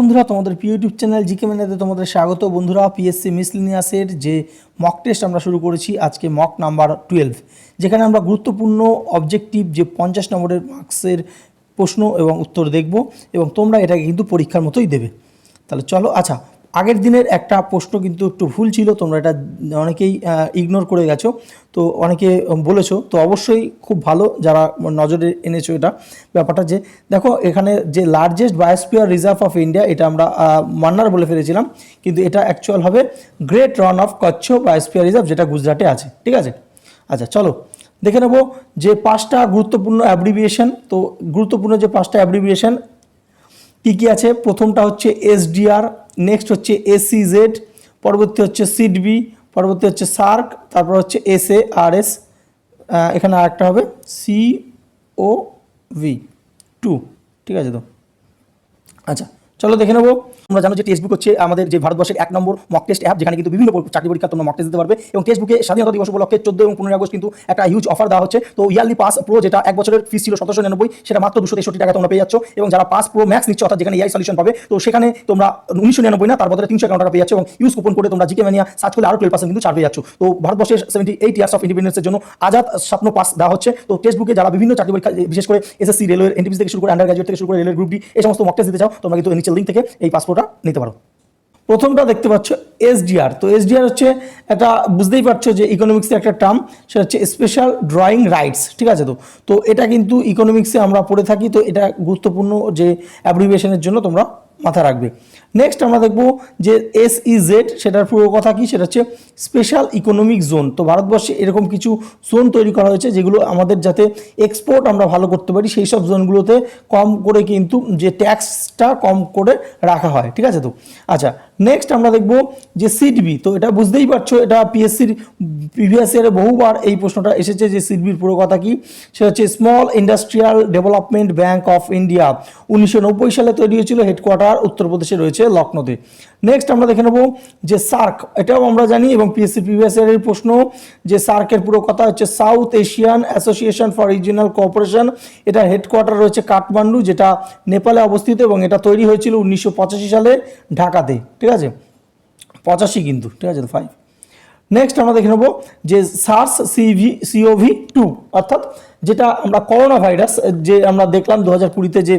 বন্ধুরা, তোমাদের প্রিয় ইউটিউব চ্যানেল জিকে মেনাতে তোমাদের স্বাগত। বন্ধুরা পিএসসি মিসলিনিয়াসের যে মক টেস্ট আমরা শুরু করেছি আজকে মক নাম্বার টুয়েলভ যেখানে আমরা গুরুত্বপূর্ণ অবজেক্টিভ যে পঞ্চাশ নম্বরের মার্কসের প্রশ্ন এবং উত্তর দেখব এবং তোমরা এটাকে কিন্তু পরীক্ষার মতোই দেবে। তাহলে চলো আচ্ছা আগের দিনের একটা প্রশ্ন কিন্তু একটু ভুল ছিল, তোমরা এটা অনেকেই ইগনোর করে গেছো। তো অনেকে বলেছ, তো অবশ্যই খুব ভালো যারা নজরে এনেছো এটা ব্যাপারটা যে, দেখো, এখানে যে largest biosphere reserve of India এটা আমরা মান্নার বলে ফেলেছিলাম, কিন্তু এটা অ্যাকচুয়াল হবে great Rann of Kutch biosphere reserve যেটা গুজরাটে আছে, ঠিক আছে? আচ্ছা চলো, দেখে নেব যে পাঁচটা গুরুত্বপূর্ণ অ্যাব্রিভিয়েশন তো গুরুত্বপূর্ণ যে পাঁচটা অ্যাব্রিভিয়েশন কী কী আছে? প্রথমটা হচ্ছে এসডিআর নেক্সট হচ্ছে এসিজেড পরবর্তী হচ্ছে সিডবি পরবর্তী হচ্ছে সার্ক তারপর হচ্ছে এস এ আর এস এখানে আরেকটা হবে সি ও ভি টু ঠিক আছে তো? আচ্ছা চলো দেখে নেব। তোমরা জানো যে টেক্সটবুক হচ্ছে আমাদের যে ভারতবর্ষের এক নম্বর মক টেস্ট অ্যাপ যেখানে কিন্তু বিভিন্ন চাকরি পরীক্ষা তোমরা মক টেস্ট দিতে পারবে এবং টেক্সটবুকে স্বাধীনতা দিবস উপলক্ষে চোদ্দ এবং পনেরোই আগস্ট কিন্তু একটা হিউজ অফার দেওয়া হচ্ছে। তো ইয়ারলি পাস প্রো যেটা এক বছরের ফিস ছিল সতেরোশো নিরানব্বই, সেটা মাত্র দুশো তেষট্টি টাকা তোমরা পেয়ে যাচ্ছ এবং যারা পাস প্রো ম্যাক্স নিচ্ছ, অর্থাৎ যেখানে এআই সলিউশন পাবে, তো সেখানে তোমরা উনিশশো নিরানব্বই না, তার বদলে তিনশো একান্ন টাকা পেয়ে যাচ্ছ এবং ইউজ কুপন করে তোমরা জিকে ম্যানিয়া সার্চ করলে আরও টুয়েলভ পার্সেন্ট কিন্তু ছাড় পেয়ে যাচ্ছ। তো ভারতবর্ষের সেভেন্টি এইট ইয়ার্স অফ ইন্ডিপেন্ডেন্সের জন্য আজাদ স্বপ্ন পাস দেওয়া হচ্ছে। তো টেক্সটবুকে যারা বিভিন্ন চাকরি পরীক্ষা, বিশেষ করে এসএসসি রেলওয়ের এনটিপি থেকে শুরু করে আন্ডার গ্রাজুয়েট থেকে শুরু করে রেলের গ্রুপ ডি এই সমস্ত মক টেস্ট দিতে চাও, তোমরা কিন্তু নিচের লিঙ্ক থেকে এই নিতে পারো। প্রথমটা দেখতে পাচ্ছ এসডিআর তো এসডিআর হচ্ছে একটা, বুঝতেই পারছ যে ইকোনমিক্সের একটা টার্ম সেটা হচ্ছে স্পেশাল ড্রয়িং রাইটস ঠিক আছে তো? তো এটা কিন্তু ইকোনমিক্সে আমরা পড়ে থাকি, তো এটা গুরুত্বপূর্ণ যে অ্যাব্রিভিয়েশনের জন্য তোমরা মাথা রাখবে। নেক্সট আমরা দেখব যে এস জেড সেটার পুরো কথা কি? সেটা হচ্ছে স্পেশাল ইকোনমিক জোন তো ভারতবর্ষে এরকম কিছু জোন তৈরি করা হয়েছে যেগুলো আমাদের যাতে এক্সপোর্ট আমরা ভালো করতে পারি, সেই সব জোনগুলোতে কম করে কিন্তু যে ট্যাক্সটা কম করে রাখা হয়। ঠিক আছে তো? আচ্ছা নেক্সট আমরা দেখব যে সিডবি তো এটা বুঝতেই পারছ, এটা পিএসসির প্রিভিয়াস ইয়ারে বহুবার এই প্রশ্নটা এসেছে যে সিডবির পুরো কথা কি? সেটা হচ্ছে small industrial development bank of India উনিশশো নব্বই সালে তৈরি হয়েছিল হেডকোয়ার্টার উত্তরপ্রদেশে রয়েছে, লখনৌতে। নেক্সট আমরা দেখে নেব যে সার্ক, এটাও আমরা জানি এবং পিএসসি প্রিভিয়াস ইয়ারের প্রশ্ন যে সার্কের পুরো কথা হচ্ছে South Asian association for regional cooperation এটার হেডকোয়ার্টার রয়েছে কাঠমান্ডু যেটা নেপালে অবস্থিত এবং এটা তৈরি হয়েছিল উনিশশো পঁচাশি সালে ঢাকাতে, ঠিক আছে? পঁচাশি কিন্তু, ঠিক আছে ফাইভ নেক্সট আমরা দেখে নেব যে সার্স সিভি সিওভি টু অর্থাৎ যেটা আমরা করোনা ভাইরাস, যে আমরা দেখলাম দু হাজার কুড়িতে যে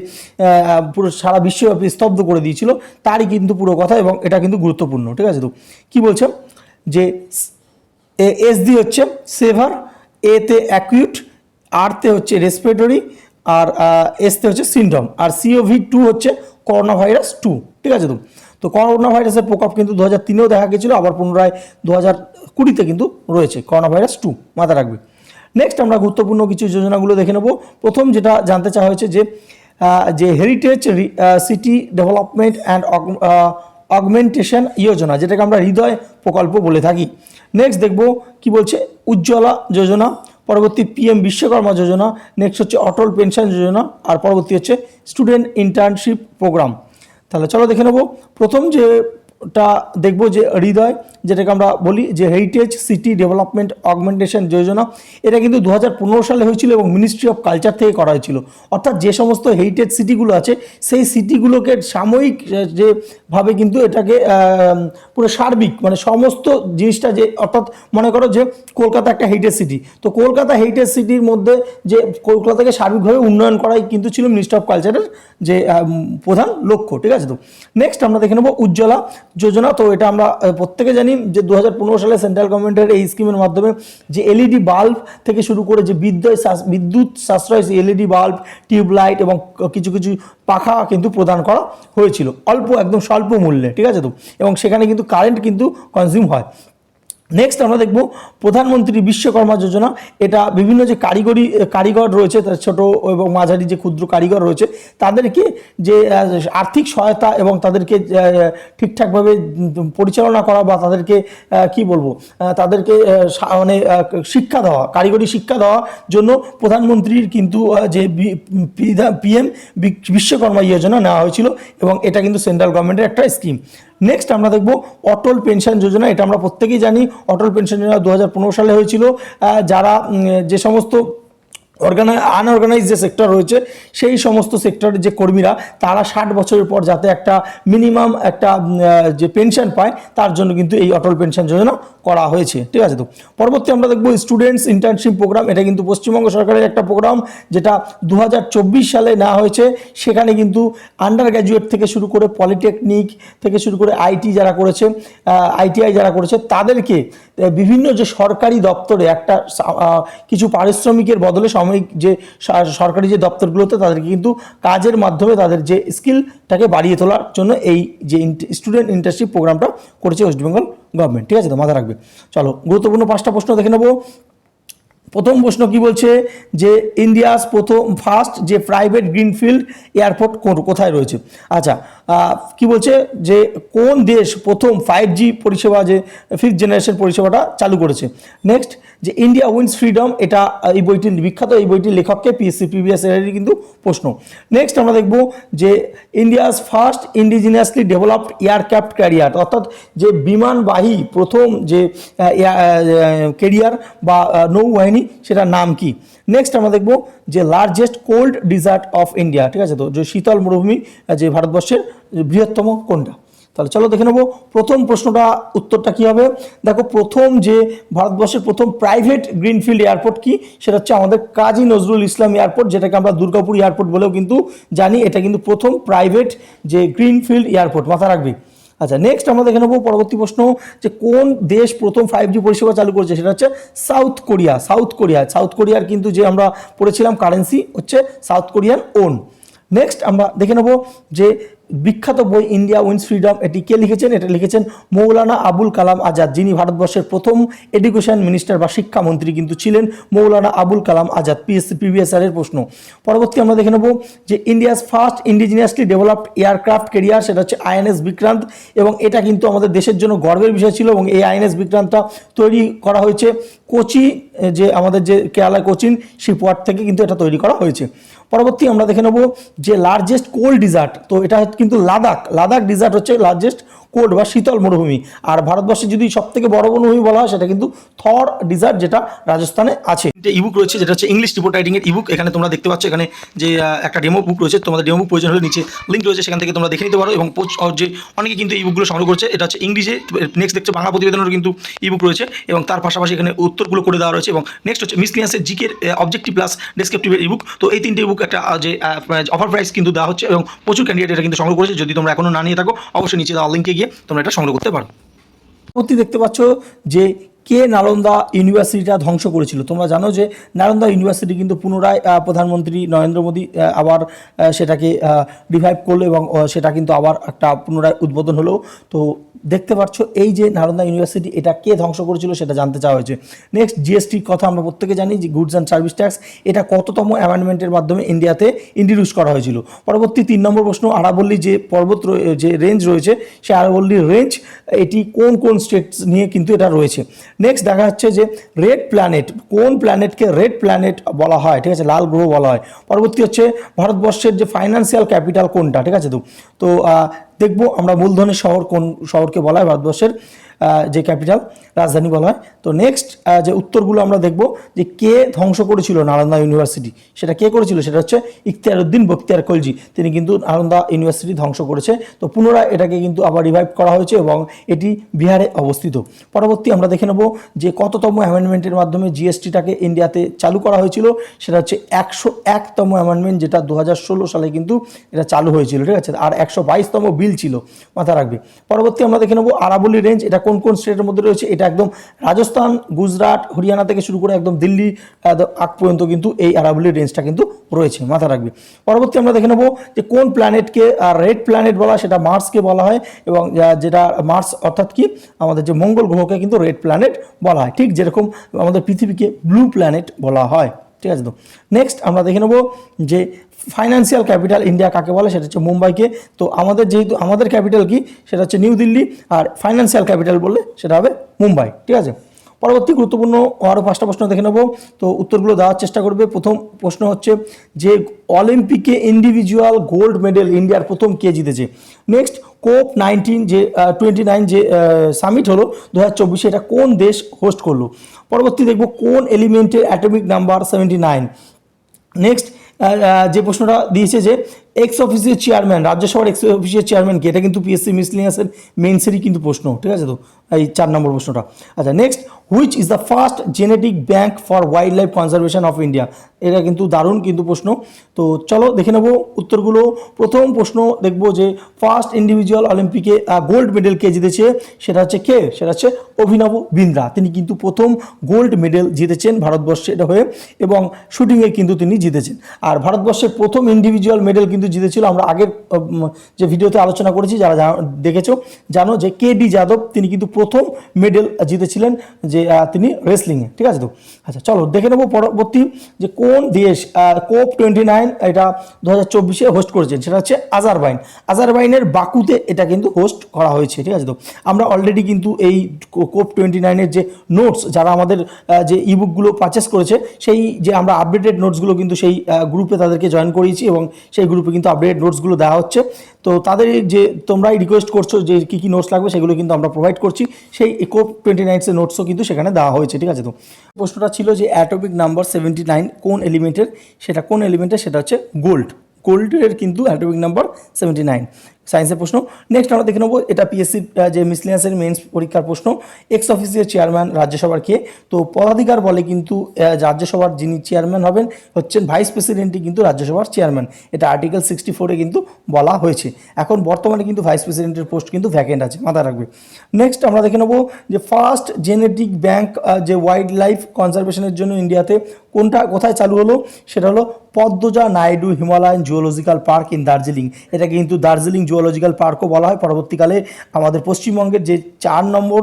পুরো সারা বিশ্বব্যাপী স্তব্ধ করে দিয়েছিল, তারই কিন্তু পুরো কথা এবং এটা কিন্তু গুরুত্বপূর্ণ, ঠিক আছে তো? কি বলছে? যে এস ডি হচ্ছে সেভার এতে অ্যাকিউট আরতে হচ্ছে রেসপিরেটরি, আর এসতে হচ্ছে সিন্ড্রোম, আর সিওভি টু হচ্ছে করোনা ভাইরাস টু, ঠিক আছে তো? তো করোনা ভাইরাসের প্রকোপ কিন্তু দু হাজার তিনেও দেখা গেছিল, আবার পুনরায় দু হাজার কুড়িতে কিন্তু রয়েছে, করোনা ভাইরাস টু মাথা রাখবে। নেক্সট আমরা গুরুত্বপূর্ণ কিছু যোজনাগুলো দেখে নেব। প্রথম যেটা জানতে চাওয়া হয়েছে যে যে heritage city development and augmentation যোজনা যেটাকে আমরা হৃদয় প্রকল্প বলে থাকি। নেক্সট দেখব কি বলছে? উজ্জ্বলা যোজনা, পরবর্তী পিএম বিশ্বকর্মা যোজনা নেক্সট হচ্ছে অটল পেনশন যোজনা, আর পরবর্তী হচ্ছে স্টুডেন্ট ইন্টার্নশিপ প্রোগ্রাম তাহলে চলো দেখে নেব। প্রথম যেটা দেখব যে হৃদয়, যেটাকে আমরা বলি যে হেরিটেজ সিটি ডেভেলপমেন্ট অগমেন্টেশন যোজনা, এটা কিন্তু দু হাজার পনেরো সালে হয়েছিল এবং মিনিস্ট্রি অফ কালচার থেকে করা হয়েছিল। অর্থাৎ যে সমস্ত হেরিটেজ সিটিগুলো আছে, সেই সিটিগুলোকে সাময়িক যেভাবে কিন্তু এটাকে পুরো সার্বিক মানে সমস্ত জিনিসটা যে, অর্থাৎ মনে করো যে কলকাতা একটা হেরিটেজ সিটি তো কলকাতা হেরিটেজ সিটির মধ্যে যে কলকাতাকে সার্বিকভাবে উন্নয়ন করাই কিন্তু ছিল মিনিস্ট্রি অফ কালচারের যে প্রধান লক্ষ্য, ঠিক আছে তো? নেক্সট আমরা দেখে নেব উজ্জ্বলা যোজনা। তো এটা আমরা প্রত্যেকে জানি যে দু হাজার পনেরো সালে সেন্ট্রাল গভর্নমেন্টের এই স্কিমের মাধ্যমে যে এলইডি বাল্ব থেকে শুরু করে যে বিদ্যুৎ বিদ্যুৎ সাশ্রয় এলইডি বাল্ব, টিউবলাইট এবং কিছু কিছু পাখা কিন্তু প্রদান করা হয়েছিল। অল্প, একদম স্বল্প মূল্যে, ঠিক আছে তো? এবং সেখানে কিন্তু কারেন্ট কিন্তু কনজিউম হয়। নেক্সট আমরা দেখব প্রধানমন্ত্রী বিশ্বকর্মা যোজনা। এটা বিভিন্ন যে কারিগরি, কারিগর রয়েছে, তার ছোট এবং মাঝারি যে ক্ষুদ্র কারিগর রয়েছে, তাদেরকে যে আর্থিক সহায়তা এবং তাদেরকে ঠিকঠাকভাবে পরিচালনা করা বা তাদেরকে কি বলব তাদেরকে মানে শিক্ষা দেওয়া, কারিগরি শিক্ষা দেওয়ার জন্য প্রধানমন্ত্রীর কিন্তু যে পিএম বিশ্বকর্মা যোজনা নেওয়া হয়েছিল এবং এটা কিন্তু সেন্ট্রাল গভর্নমেন্টের একটা স্কিম। নেক্সট আমরা দেখব অটল পেনশন যোজনা, এটা আমরা প্রত্যেকেই জানি। অটল পেনশন যোজনা দু হাজার পনেরো সালে হয়েছিল। যারা যে সমস্ত অর্গানাই আনঅর্গানাইজ যে সেক্টর রয়েছে, সেই সমস্ত সেক্টরের যে কর্মীরা, তারা ষাট বছরের পর যাতে একটা মিনিমাম একটা যে পেনশন পায়, তার জন্য কিন্তু এই অটল পেনশন যোজনা করা হয়েছে। ঠিক আছে তো? পরবর্তী আমরা দেখব স্টুডেন্টস ইন্টার্নশিপ প্রোগ্রাম এটা কিন্তু পশ্চিমবঙ্গ সরকারের একটা প্রোগ্রাম যেটা দু হাজার চব্বিশ সালে নেওয়া হয়েছে। সেখানে কিন্তু আন্ডার গ্র্যাজুয়েট থেকে শুরু করে পলিটেকনিক থেকে শুরু করে আইটি যারা করেছে আইটিআই যারা করেছে, তাদেরকে বিভিন্ন যে সরকারি দপ্তরে একটা কিছু পারিশ্রমিকের বদলে সাময়িক যে সরকারি যে দপ্তরগুলোতে তাদেরকে কিন্তু কাজের মাধ্যমে তাদের যে স্কিলটাকে বাড়িয়ে তোলার জন্য এই যে স্টুডেন্ট ইন্টার্নশিপ প্রোগ্রামটা করেছে ওয়েস্ট বেঙ্গল গভর্নমেন্ট ঠিক আছে তো? মাথায় রাখবে। চলো, গুরুত্বপূর্ণ পাঁচটা প্রশ্ন দেখে নেব। প্রথম প্রশ্ন কি বলছে যে ইন্ডিয়াস প্রথম ফার্স্ট যে প্রাইভেট গ্রিনফিল্ড এয়ারপোর্ট কোথায় রয়েছে? আচ্ছা কি বলছে যে কোন দেশ প্রথম ফাইভ জি পরিষেবা যে ফিফথ জেনারেশন পরিষেবাটা চালু করেছে? নেক্সট যে ইন্ডিয়া উইন্স ফ্রিডম এটা এই বইটির বিখ্যাত এই বইটির লেখককে পিএসসি প্রিভিয়াস এর কিন্তু প্রশ্ন। নেক্সট আমরা দেখব যে India's first indigenously developed aircraft carrier অর্থাৎ যে বিমানবাহী প্রথম যে ক্যারিয়ার বা নৌবাহিনী, সেটার নাম কি? নেক্সট আমরা দেখব যে largest cold desert of India ঠিক আছে তো? যে শীতল মরুভূমি যে ভারতবর্ষের বৃহত্তম কোনটা? তাহলে চলো দেখে নেব প্রথম প্রশ্নটা উত্তরটা কি হবে। দেখো প্রথম যে ভারতবর্ষের প্রথম প্রাইভেট গ্রিনফিল্ড এয়ারপোর্ট কি, সেটা হচ্ছে আমাদের কাজী নজরুল ইসলাম এয়ারপোর্ট যেটাকে আমরা দুর্গাপুর এয়ারপোর্ট বলেও কিন্তু জানি। এটা কিন্তু প্রথম প্রাইভেট যে গ্রিনফিল্ড এয়ারপোর্ট মাথা রাখবে। আচ্ছা নেক্সট আমরা দেখে নেব পরবর্তী প্রশ্ন যে কোন দেশ প্রথম ফাইভ জি পরিষেবা চালু করেছে, সেটা হচ্ছে South Korea South Korea. South কোরিয়ার কিন্তু যে আমরা পড়েছিলাম কারেন্সি হচ্ছে সাউথ কোরিয়ান ওন। নেক্সট আমরা দেখে নেব যে বিখ্যাত বই ইন্ডিয়া উইন্স ফ্রিডম, এটি কে লিখেছেন? এটা লিখেছেন মৌলানা আবুল কালাম আজাদ, যিনি ভারতবর্ষের প্রথম এডুকেশন মিনিস্টার বা শিক্ষামন্ত্রী কিন্তু ছিলেন মৌলানা আবুল কালাম আজাদ পিএসসি প্রিভিয়াস এর প্রশ্ন। পরবর্তী আমরা দেখে নেব যে India's first indigenously developed aircraft carrier সেটা হচ্ছে আইএনএস বিক্রান্ত, এবং এটা কিন্তু আমাদের দেশের জন্য গর্বের বিষয় ছিল, এবং এই আইএনএস বিক্রান্তটা তৈরি করা হয়েছে কোচি, যে আমাদের যে কেরালা কোচিন শিপওয়ার্ড থেকে কিন্তু এটা তৈরি করা হয়েছে। পরবর্তী আমরা দেখে নেব যে লার্জেস্ট কোল্ড ডিজার্ট তো এটা কিন্তু লাদাখ লাদাখ ডিজার্ট হচ্ছে লার্জেস্ট কোল্ড বা শীতল মরুভূমি। আর ভারতবর্ষে যদি সব থেকে বড় মরুভূমি বলা হয়, সেটা কিন্তু থর ডিজার্ট যেটা রাজস্থানে আছে। ইবুক রয়েছে, যেটা হচ্ছে ইংলিশ রিপোর্ট রাইটিং এর ইবুক এখানে তোমরা দেখতে পাচ্ছ, এখানে যে একটা ডেমো বুক রয়েছে, তোমাদের ডেমো বুক প্রয়োজন হলে নিচে লিঙ্ক রয়েছে, সেখান থেকে তোমরা দেখে নিতে পারো। এবং যে, অনেকে কিন্তু এই বুকগুলো সংগ্রহ করছে, এটা হচ্ছে ইংলিশে নেক্সট দেখছ বাংলা প্রতিবেদনেরও কিন্তু ইবুক রয়েছে। এবং তার পাশাপাশি এখানে উত্তরগুলো করে দেওয়া রয়েছে। এবং নেক্সট হচ্ছে মিসলিয়াসের জিকের অবজেক্টিভ প্লাস ডেসক্রিপটিভের ইবুক তো এই তিনটে ইবুক একটা যে অফার প্রাইস কিন্তু দেওয়া হচ্ছে। এবং প্রচুর ক্যান্ডিডেট এটা কিন্তু সংগ্রহ করেছে। যদি তোমরা এখনও না নিয়ে থাকো, অবশ্যই নিচে দেওয়া লিঙ্কে গিয়ে তোমরা এটা সংগ্রহ করতে পারো। পরবর্তী দেখতে পাচ্ছ যে কে নালন্দা ইউনিভার্সিটিটা ধ্বংস করেছিল? তোমরা জানো যে নালন্দা ইউনিভার্সিটি কিন্তু পুনরায় প্রধানমন্ত্রী নরেন্দ্র মোদী আবার সেটাকে রিভাইভ করল এবং সেটা কিন্তু আবার একটা পুনরায় উদ্বোধন হলো। তো দেখতে পাচ্ছ, এই যে নালন্দা ইউনিভার্সিটি, এটা কে ধ্বংস করেছিল সেটা জানতে চাওয়া হয়েছে। নেক্সট জিএসটির কথা আমরা প্রত্যেকে জানি যে গুডস অ্যান্ড সার্ভিস ট্যাক্স এটা কততম অ্যামেন্ডমেন্টের মাধ্যমে ইন্ডিয়াতে ইন্ট্রোডিউস করা হয়েছিল। পরবর্তী তিন নম্বর প্রশ্ন, আরাবল্লী যে পর্বত যে রেঞ্জ রয়েছে, সেই আরাবল্লীর রেঞ্জ এটি কোন কোন স্টেটস নিয়ে কিন্তু এটা রয়েছে। নেক্সট দেখা যাচ্ছে যে রেড প্ল্যানেট কোন প্ল্যানেটকে রেড প্ল্যানেট বলা হয়? ঠিক আছে, লাল গ্রহ বলা হয়। পরবর্তী হচ্ছে ভারতবর্ষের যে ফাইন্যান্সিয়াল ক্যাপিটাল কোনটা? ঠিক আছে, তো তো দেখব আমরা মূলধনের শহর কোন শহরকে বলা হয় ভারতবর্ষের। যে ক্যাপিটাল, রাজধানী বলা হয়। তো নেক্সট যে উত্তরগুলো আমরা দেখব, যে কে ধ্বংস করেছিল নালন্দা ইউনিভার্সিটি? সেটা কে করেছিল? সেটা হচ্ছে ইখতিয়ার উদ্দিন বখতিয়ার খলজি তিনি কিন্তু নালন্দা ইউনিভার্সিটি ধ্বংস করেছে। তো পুনরায় এটাকে কিন্তু আবার রিভাইভ করা হয়েছে এবং এটি বিহারে অবস্থিত। পরবর্তী আমরা দেখে নেব যে কততম অ্যামেন্ডমেন্টের মাধ্যমে জিএসটিটাকে ইন্ডিয়াতে চালু করা হয়েছিল। সেটা হচ্ছে একশো একতম অ্যামেন্ডমেন্ট যেটা দু হাজার ষোলো সালে কিন্তু এটা চালু হয়েছিল। ঠিক আছে? আর একশো বাইশতম বিল ছিল। মাথা রাখবে। পরবর্তী আমরা দেখে নেব আরাবলি রেঞ্জ এটা কোন কোন স্টেটের মধ্যে রয়েছে, এটা একদম রাজস্থান, গুজরাট, হরিয়ানা থেকে শুরু করে একদম দিল্লি আগ পর্যন্ত কিন্তু এই আরাবলি রেঞ্জটা কিন্তু রয়েছে মাথা রাখবে। পরবর্তী আমরা দেখে নেব যে কোন প্ল্যানেটকে রেড প্ল্যানেট বলা সেটা মার্সকে বলা হয় এবং যেটা মার্স অর্থাৎ কি? আমাদের যে মঙ্গল গ্রহকে কিন্তু রেড প্ল্যানেট বলা হয়। ঠিক যেরকম আমাদের পৃথিবীকে ব্লু প্ল্যানেট বলা হয়। ঠিক আছে তো? নেক্সট আমরা দেখে নেব যে ফাইন্যান্সিয়াল ক্যাপিটাল ইন্ডিয়া কাকে বলে, সেটা হচ্ছে মুম্বাইকে। তো আমাদের যেহেতু, আমাদের ক্যাপিটাল কি? সেটা হচ্ছে নিউ দিল্লি, আর ফাইন্যান্সিয়াল ক্যাপিটাল বললে সেটা হবে মুম্বাই, ঠিক আছে? পরবর্তী গুরুত্বপূর্ণ আরও পাঁচটা প্রশ্ন দেখে নেব। তো উত্তরগুলো দেওয়ার চেষ্টা করবে। প্রথম প্রশ্ন হচ্ছে যে অলিম্পিকে ইন্ডিভিজুয়াল গোল্ড মেডেল ইন্ডিয়ার প্রথম কে জিতেছে? নেক্সট কোপ নাইনটিন যে টোয়েন্টি নাইন যে সামিট হলো দু হাজার চব্বিশে, এটা কোন দেশ হোস্ট করল? পরবর্তী দেখব কোন এলিমেন্টের atomic number seventy nine next যে প্রশ্নটা দিয়েছে যে এক্স অফিসের চেয়ারম্যান রাজ্যসভার এক্স অফিসের চেয়ারম্যান কি? এটা কিন্তু পিএসসি মিসলিনিয়াসের মেন্সেরই কিন্তু প্রশ্ন, ঠিক আছে তো? এই চার নম্বর প্রশ্নটা। আচ্ছা next which is the first genetic bank for wild life conservation of India এটা কিন্তু দারুণ কিন্তু প্রশ্ন। তো চলো দেখে নেব উত্তরগুলো। প্রথম প্রশ্ন দেখব যে ফার্স্ট ইন্ডিভিজুয়াল অলিম্পিকে গোল্ড মেডেল কে জিতেছে, সেটা হচ্ছে কে? সেটা হচ্ছে অভিনব বিন্দ্রা। তিনি কিন্তু প্রথম গোল্ড মেডেল জিতেছেন ভারতবর্ষে এটা হয়ে, এবং শুটিংয়ে কিন্তু তিনি জিতেছেন। আর ভারতবর্ষের প্রথম ইন্ডিভিজুয়াল মেডেল কিন্তু জিতেছিল। আমরা আগের যে ভিডিওতে আলোচনা করেছি, যারা দেখেছ, জানো যে কে ডি যাদব, তিনি কিন্তু প্রথম মেডেল জিতেছিলেন যে তিনি রেসলিংয়ে, ঠিক আছে তো? আচ্ছা চলো দেখে নেব পরবর্তী যে কোন দেশ কোপ টোয়েন্টি নাইন এটা দু হাজার চব্বিশে হোস্ট করেছেন, সেটা হচ্ছে আজারবাইন আজারবাইনের বাকুতে এটা কিন্তু হোস্ট করা হয়েছে, ঠিক আছে তো? আমরা অলরেডি কিন্তু এই কোপ টোয়েন্টি নাইনের যে নোটস যারা আমাদের যে ইবুকগুলো পারচেস করেছে, সেই যে আমরা আপডেটেড নোটসগুলো কিন্তু সেই গ্রুপে তাদেরকে জয়েন করিয়েছি এবং সেই গ্রুপে কিন্তু আপডেট নোটসগুলো দেওয়া হচ্ছে। তো তাদের যে তোমরাই রিকোয়েস্ট করছ যে কী কী নোটস লাগবে, সেগুলো কিন্তু আমরা প্রোভাইড করছি। সেই একো টোয়েন্টি নাইনসের নোটসও কিন্তু সেখানে দেওয়া হয়েছে, ঠিক আছে তো? প্রশ্নটা ছিল যে অ্যাটোপিক নাম্বার সেভেন্টি নাইন কোন এলিমেন্টের সেটা কোন এলিমেন্টের সেটা হচ্ছে গোল্ড গোল্ডের কিন্তু অ্যাটোপিক নাম্বার সেভেন্টি নাইন সায়েন্সের প্রশ্ন। নেক্সট আমরা দেখে নেব এটা পিএসসির যে মিসলিয়াসের মেন্স পরীক্ষার প্রশ্ন। এক্স অফিসের চেয়ারম্যান রাজ্যসভার কে? তো পদাধিকার বলে কিন্তু রাজ্যসভার যিনি চেয়ারম্যান হবেন, হচ্ছেন ভাইস প্রেসিডেন্টই কিন্তু রাজ্যসভার চেয়ারম্যান এটা আর্টিকেল সিক্সটি ফোরে কিন্তু বলা হয়েছে। এখন বর্তমানে কিন্তু ভাইস প্রেসিডেন্টের পোস্ট কিন্তু ভ্যাকেন্ট আছে, মাথায় রাখবে। নেক্সট আমরা দেখে নেব যে ফার্স্ট জেনেটিক ব্যাংক যে ওয়াইল্ড লাইফ কনজারভেশনের জন্য ইন্ডিয়াতে কোনটা, কোথায় চালু হলো? সেটা হলো Padmaja Naidu Himalayan zoological park in Darjeeling এটা কিন্তু দার্জিলিং জুওলজিক্যাল পার্কও বলা হয়। পরবর্তীকালে আমাদের পশ্চিমবঙ্গের যে চার নম্বর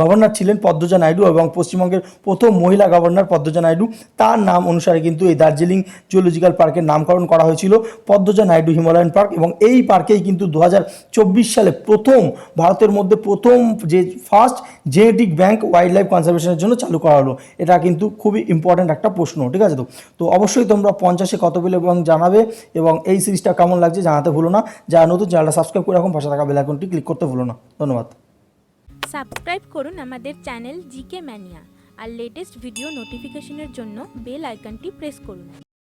গভর্নর ছিলেন পদ্মজা নাইডু এবং পশ্চিমবঙ্গের প্রথম মহিলা গভর্নর পদ্মজা নাইডু, তার নাম অনুসারে কিন্তু এই দার্জিলিং জুওলজিক্যাল পার্কের নামকরণ করা হয়েছিল পদ্মজা নাইডু হিমালয়ান পার্ক এবং এই পার্কেই কিন্তু দু হাজার চব্বিশ সালে প্রথম, ভারতের মধ্যে প্রথম যে first genetic bank wild life কনজারভেশনের জন্য চালু করা হলো। এটা কিন্তু খুবই ইম্পর্ট্যান্ট একটা প্রশ্ন, ঠিক আছে তো? তো অবশ্যই তোমরা পঞ্চাশে কত পেলে এবং জানাবে এবং এই সিরিজটা কেমন লাগছে জানাতে ভুলো না। যারা নতুন চ্যানেলটা সাবস্ক্রাইব করে রাখুন, পাশে থাকা বেল আইকনটি ক্লিক করতে ভুলো না। ধন্যবাদ। সাবস্ক্রাইব করুন আমাদের চ্যানেল জিকে ম্যানিয়া আর লেটেস্ট ভিডিও নোটিফিকেশনের জন্য বেল আইকনটি প্রেস করুন।